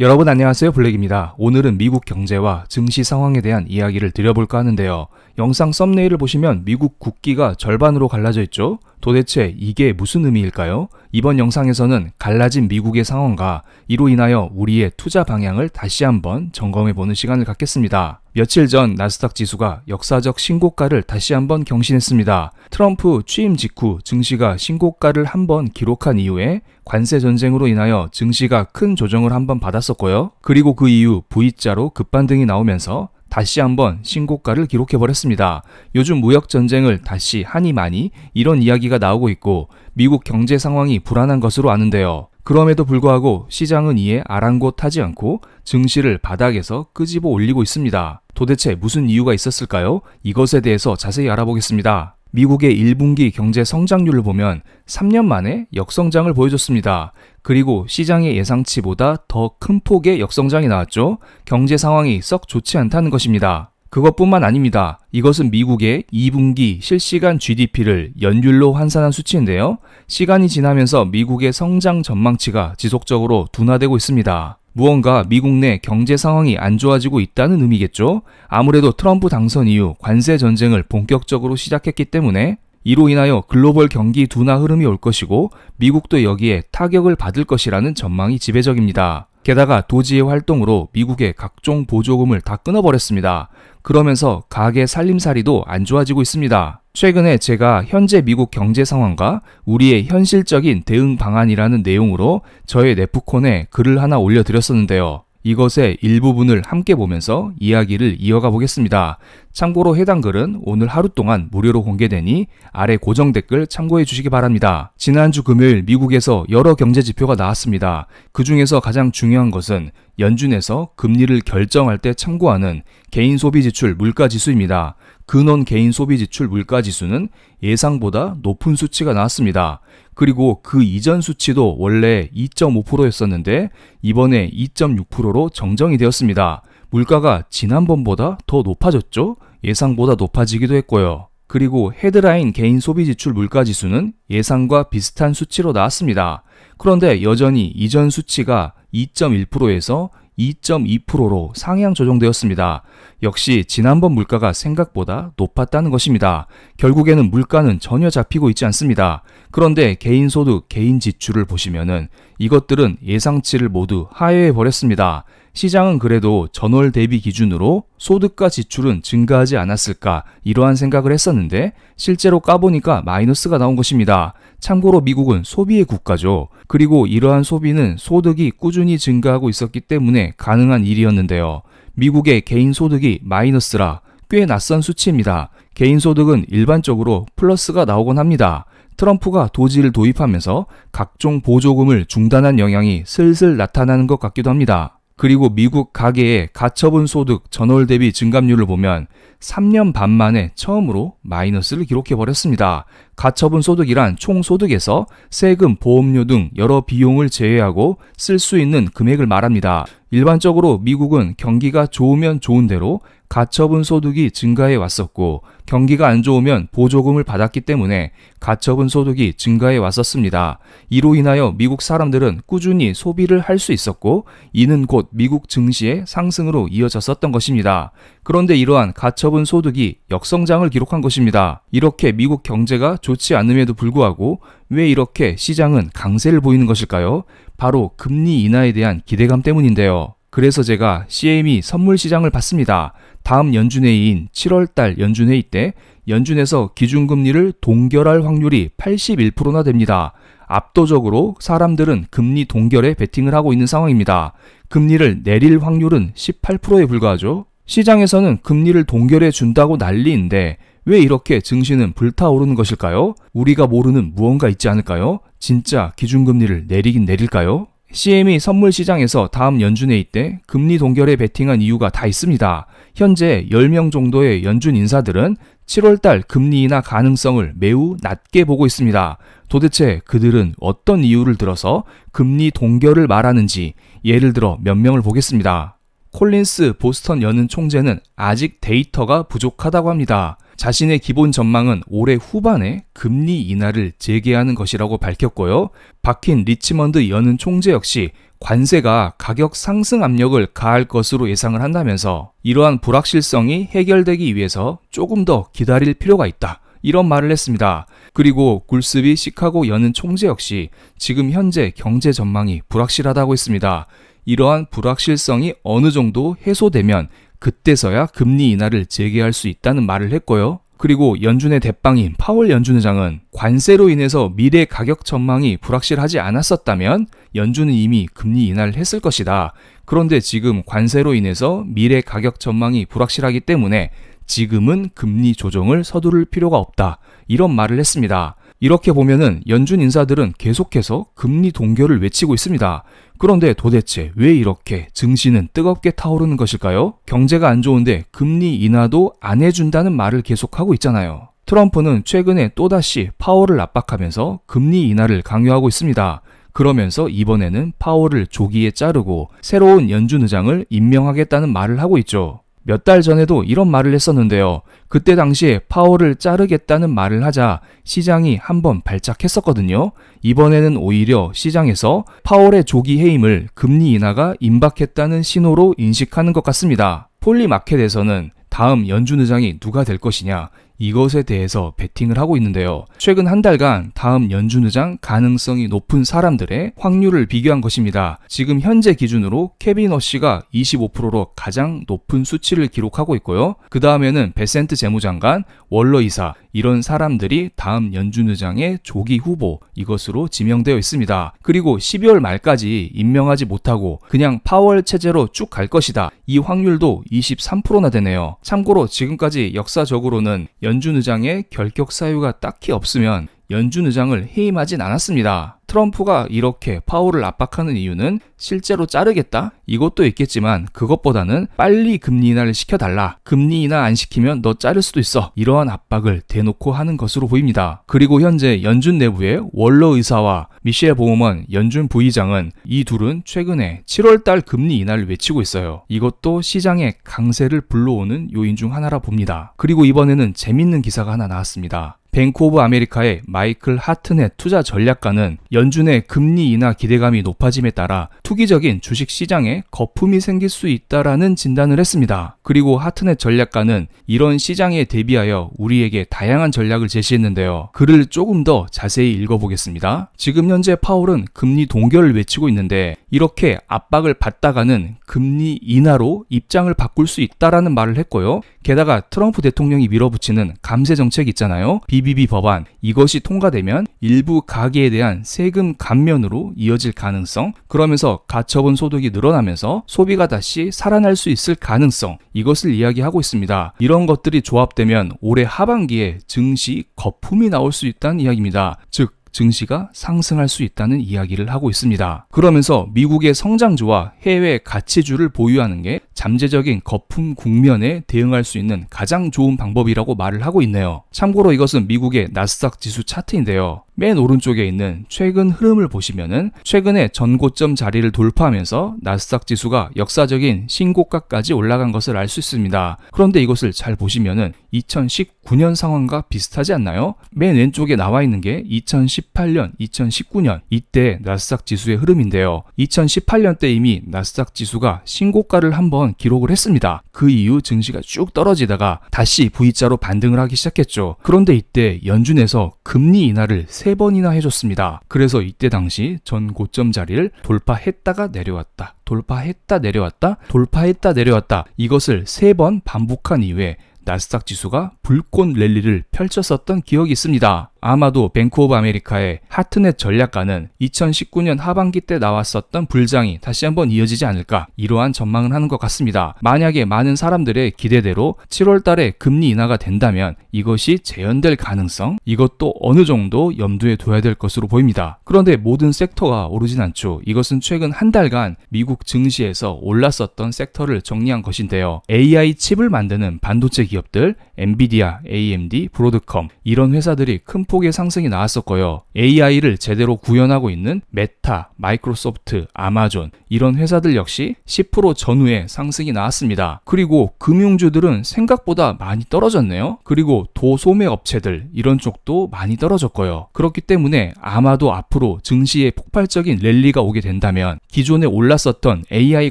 여러분 안녕하세요 블랙입니다. 오늘은 미국 경제와 증시 상황에 대한 이야기를 드려볼까 하는데요. 영상 썸네일을 보시면 미국 국기가 절반으로 갈라져 있죠? 도대체 이게 무슨 의미일까요? 이번 영상에서는 갈라진 미국의 상황과 이로 인하여 우리의 투자 방향을 다시 한번 점검해 보는 시간을 갖겠습니다. 며칠 전 나스닥 지수가 역사적 신고가를 다시 한번 경신했습니다. 트럼프 취임 직후 증시가 신고가를 한번 기록한 이후에 관세 전쟁으로 인하여 증시가 큰 조정을 한번 받았었고요. 그리고 그 이후 V자로 급반등이 나오면서 다시 한번 신고가를 기록해 버렸습니다. 요즘 무역 전쟁을 다시 하니 많이 이런 이야기가 나오고 있고 미국 경제 상황이 불안한 것으로 아는데요. 그럼에도 불구하고 시장은 이에 아랑곳하지 않고 증시를 바닥에서 끄집어 올리고 있습니다. 도대체 무슨 이유가 있었을까요? 이것에 대해서 자세히 알아보겠습니다. 미국의 1분기 경제 성장률을 보면 3년 만에 역성장을 보여줬습니다. 그리고 시장의 예상치보다 더 큰 폭의 역성장이 나왔죠. 경제 상황이 썩 좋지 않다는 것입니다. 그것뿐만 아닙니다. 이것은 미국의 2분기 실시간 GDP를 연율로 환산한 수치인데요. 시간이 지나면서 미국의 성장 전망치가 지속적으로 둔화되고 있습니다. 무언가 미국 내 경제 상황이 안 좋아지고 있다는 의미겠죠? 아무래도 트럼프 당선 이후 관세 전쟁을 본격적으로 시작했기 때문에 이로 인하여 글로벌 경기 둔화 흐름이 올 것이고 미국도 여기에 타격을 받을 것이라는 전망이 지배적입니다. 게다가 도지의 활동으로 미국의 각종 보조금을 다 끊어버렸습니다. 그러면서 가계 살림살이도 안 좋아지고 있습니다. 최근에 제가 현재 미국 경제 상황과 우리의 현실적인 대응 방안이라는 내용으로 저의 네프콘에 글을 하나 올려드렸었는데요. 이것의 일부분을 함께 보면서 이야기를 이어가 보겠습니다. 참고로 해당 글은 오늘 하루 동안 무료로 공개되니 아래 고정 댓글 참고해 주시기 바랍니다. 지난주 금요일 미국에서 여러 경제 지표가 나왔습니다. 그 중에서 가장 중요한 것은 연준에서 금리를 결정할 때 참고하는 개인 소비 지출 물가 지수입니다. 근원 개인 소비 지출 물가 지수는 예상보다 높은 수치가 나왔습니다. 그리고 그 이전 수치도 원래 2.5%였었는데 이번에 2.6%로 정정이 되었습니다. 물가가 지난번보다 더 높아졌죠? 예상보다 높아지기도 했고요. 그리고 헤드라인 개인 소비 지출 물가 지수는 예상과 비슷한 수치로 나왔습니다. 그런데 여전히 이전 수치가 2.1%에서 2.2%로 상향 조정되었습니다. 역시 지난번 물가가 생각보다 높았다는 것입니다. 결국에는 물가는 전혀 잡히고 있지 않습니다. 그런데 개인 소득, 개인 지출을 보시면은 이것들은 예상치를 모두 하회해 버렸습니다. 시장은 그래도 전월 대비 기준으로 소득과 지출은 증가하지 않았을까 이러한 생각을 했었는데 실제로 까보니까 마이너스가 나온 것입니다. 참고로 미국은 소비의 국가죠. 그리고 이러한 소비는 소득이 꾸준히 증가하고 있었기 때문에 가능한 일이었는데요. 미국의 개인 소득이 마이너스라 꽤 낯선 수치입니다. 개인 소득은 일반적으로 플러스가 나오곤 합니다. 트럼프가 도지를 도입하면서 각종 보조금을 중단한 영향이 슬슬 나타나는 것 같기도 합니다. 그리고 미국 가계의 가처분 소득 전월 대비 증감률을 보면 3년 반 만에 처음으로 마이너스를 기록해 버렸습니다. 가처분 소득이란 총 소득에서 세금, 보험료 등 여러 비용을 제외하고 쓸 수 있는 금액을 말합니다. 일반적으로 미국은 경기가 좋으면 좋은 대로 가처분 소득이 증가해 왔었고 경기가 안 좋으면 보조금을 받았기 때문에 가처분 소득이 증가해 왔었습니다. 이로 인하여 미국 사람들은 꾸준히 소비를 할 수 있었고 이는 곧 미국 증시의 상승으로 이어졌었던 것입니다. 그런데 이러한 가처분 소득이 역성장을 기록한 것입니다. 이렇게 미국 경제가 좋지 않음에도 불구하고 왜 이렇게 시장은 강세를 보이는 것일까요? 바로 금리 인하에 대한 기대감 때문인데요. 그래서 제가 CME 선물 시장을 봤습니다. 다음 연준회의인 7월달 연준회의 때 연준에서 기준금리를 동결할 확률이 81%나 됩니다. 압도적으로 사람들은 금리 동결에 베팅을 하고 있는 상황입니다. 금리를 내릴 확률은 18%에 불과하죠. 시장에서는 금리를 동결해 준다고 난리인데 왜 이렇게 증시는 불타오르는 것일까요? 우리가 모르는 무언가 있지 않을까요? 진짜 기준금리를 내리긴 내릴까요? CME 선물 시장에서 다음 연준회의 때 금리 동결에 베팅한 이유가 다 있습니다. 현재 10명 정도의 연준 인사들은 7월달 금리 인하 가능성을 매우 낮게 보고 있습니다. 도대체 그들은 어떤 이유를 들어서 금리 동결을 말하는지 예를 들어 몇 명을 보겠습니다. 콜린스 보스턴 여는 총재는 아직 데이터가 부족하다고 합니다. 자신의 기본 전망은 올해 후반에 금리 인하를 재개하는 것이라고 밝혔고요. 박힌 리치먼드 여는 총재 역시 관세가 가격 상승 압력을 가할 것으로 예상을 한다면서 이러한 불확실성이 해결되기 위해서 조금 더 기다릴 필요가 있다. 이런 말을 했습니다. 그리고 굴스비 시카고 연은 총재 역시 지금 현재 경제 전망이 불확실하다고 했습니다. 이러한 불확실성이 어느 정도 해소되면 그때서야 금리 인하를 재개할 수 있다는 말을 했고요. 그리고 연준의 대빵인 파월 연준 의장은 관세로 인해서 미래 가격 전망이 불확실하지 않았었다면 연준은 이미 금리 인하를 했을 것이다. 그런데 지금 관세로 인해서 미래 가격 전망이 불확실하기 때문에 지금은 금리 조정을 서두를 필요가 없다. 이런 말을 했습니다. 이렇게 보면은 연준 인사들은 계속해서 금리 동결을 외치고 있습니다. 그런데 도대체 왜 이렇게 증시는 뜨겁게 타오르는 것일까요? 경제가 안 좋은데 금리 인하도 안 해준다는 말을 계속하고 있잖아요. 트럼프는 최근에 또다시 파월을 압박하면서 금리 인하를 강요하고 있습니다. 그러면서 이번에는 파월을 조기에 자르고 새로운 연준 의장을 임명하겠다는 말을 하고 있죠. 몇 달 전에도 이런 말을 했었는데요. 그때 당시에 파월을 자르겠다는 말을 하자 시장이 한번 발작했었거든요. 이번에는 오히려 시장에서 파월의 조기 해임을 금리 인하가 임박했다는 신호로 인식하는 것 같습니다. 폴리마켓에서는 다음 연준 의장이 누가 될 것이냐 이것에 대해서 베팅을 하고 있는데요. 최근 한 달간 다음 연준 의장 가능성이 높은 사람들의 확률을 비교한 것입니다. 지금 현재 기준으로 케빈 어씨가 25%로 가장 높은 수치를 기록하고 있고요. 그 다음에는 베센트 재무장관, 월러 이사 이런 사람들이 다음 연준 의장의 조기 후보 이것으로 지명되어 있습니다. 그리고 12월 말까지 임명하지 못하고 그냥 파월 체제로 쭉 갈 것이다. 이 확률도 23%나 되네요. 참고로 지금까지 역사적으로는 연준 의장의 결격 사유가 딱히 없으면 연준 의장을 해임하진 않았습니다. 트럼프가 이렇게 파월을 압박하는 이유는 실제로 자르겠다? 이것도 있겠지만 그것보다는 빨리 금리 인하를 시켜달라. 금리 인하 안 시키면 너 자를 수도 있어. 이러한 압박을 대놓고 하는 것으로 보입니다. 그리고 현재 연준 내부의 월러 의사와 미셸 보우먼 연준 부의장은 이 둘은 최근에 7월달 금리 인하를 외치고 있어요. 이것도 시장의 강세를 불러오는 요인 중 하나라 봅니다. 그리고 이번에는 재밌는 기사가 하나 나왔습니다. 뱅크 오브 아메리카의 마이클 하트넷 투자 전략가는 연준의 금리 인하 기대감이 높아짐에 따라 투기적인 주식 시장에 거품이 생길 수 있다라는 진단을 했습니다. 그리고 하트넷 전략가는 이런 시장에 대비하여 우리에게 다양한 전략을 제시했는데요. 글을 조금 더 자세히 읽어보겠습니다. 지금 현재 파월은 금리 동결을 외치고 있는데 이렇게 압박을 받다가는 금리 인하로 입장을 바꿀 수 있다라는 말을 했고요. 게다가 트럼프 대통령이 밀어붙이는 감세 정책 있잖아요. BBB 법안 이것이 통과되면 일부 가계에 대한 세금 감면으로 이어질 가능성 그러면서 가처분 소득이 늘어나면서 소비가 다시 살아날 수 있을 가능성 이것을 이야기하고 있습니다. 이런 것들이 조합되면 올해 하반기에 증시 거품이 나올 수 있다는 이야기입니다. 즉 증시가 상승할 수 있다는 이야기를 하고 있습니다. 그러면서 미국의 성장주와 해외 가치주를 보유하는 게 잠재적인 거품 국면에 대응할 수 있는 가장 좋은 방법이라고 말을 하고 있네요. 참고로 이것은 미국의 나스닥 지수 차트인데요. 맨 오른쪽에 있는 최근 흐름을 보시면은 최근에 전고점 자리를 돌파하면서 나스닥 지수가 역사적인 신고가까지 올라간 것을 알 수 있습니다. 그런데 이것을 잘 보시면은 2019년 상황과 비슷하지 않나요? 맨 왼쪽에 나와 있는 게 2018년, 2019년 이때 나스닥 지수의 흐름인데요. 2018년 때 이미 나스닥 지수가 신고가를 한번 기록을 했습니다. 그 이후 증시가 쭉 떨어지다가 다시 V자로 반등을 하기 시작했죠. 그런데 이때 연준에서 금리 인하를 세 번이나 해줬습니다. 그래서 이때 당시 전 고점 자리를 돌파했다가 내려왔다. 돌파했다 내려왔다. 돌파했다 내려왔다. 이것을 세번 반복한 이후에 나스닥 지수가 불꽃 랠리를 펼쳤었던 기억이 있습니다. 아마도 뱅크 오브 아메리카의 하트넷 전략가는 2019년 하반기 때 나왔었던 불장이 다시 한번 이어지지 않을까 이러한 전망을 하는 것 같습니다. 만약에 많은 사람들의 기대대로 7월 달에 금리 인하가 된다면 이것이 재현될 가능성 이것도 어느 정도 염두에 둬야 될 것으로 보입니다. 그런데 모든 섹터가 오르진 않죠. 이것은 최근 한 달간 미국 증시에서 올랐었던 섹터를 정리한 것인데요. AI 칩을 만드는 반도체 기업들, 엔비디아, AMD, 브로드컴 이런 회사들이 큰 대폭의 상승이 나왔었고요. AI를 제대로 구현하고 있는 메타, 마이크로소프트, 아마존 이런 회사들 역시 10% 전후의 상승이 나왔습니다. 그리고 금융주들은 생각보다 많이 떨어졌네요. 그리고 도소매 업체들 이런 쪽도 많이 떨어졌고요. 그렇기 때문에 아마도 앞으로 증시에 폭발적인 랠리가 오게 된다면 기존에 올랐었던 AI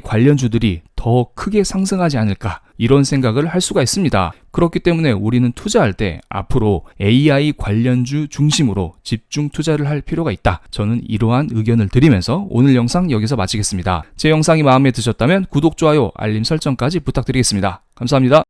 관련주들이 더 크게 상승하지 않을까 이런 생각을 할 수가 있습니다. 그렇기 때문에 우리는 투자할 때 앞으로 AI 관련주 중심으로 집중 투자를 할 필요가 있다. 저는 이러한 의견을 드리면서 오늘 영상 여기서 마치겠습니다. 제 영상이 마음에 드셨다면 구독, 좋아요, 알림 설정까지 부탁드리겠습니다. 감사합니다.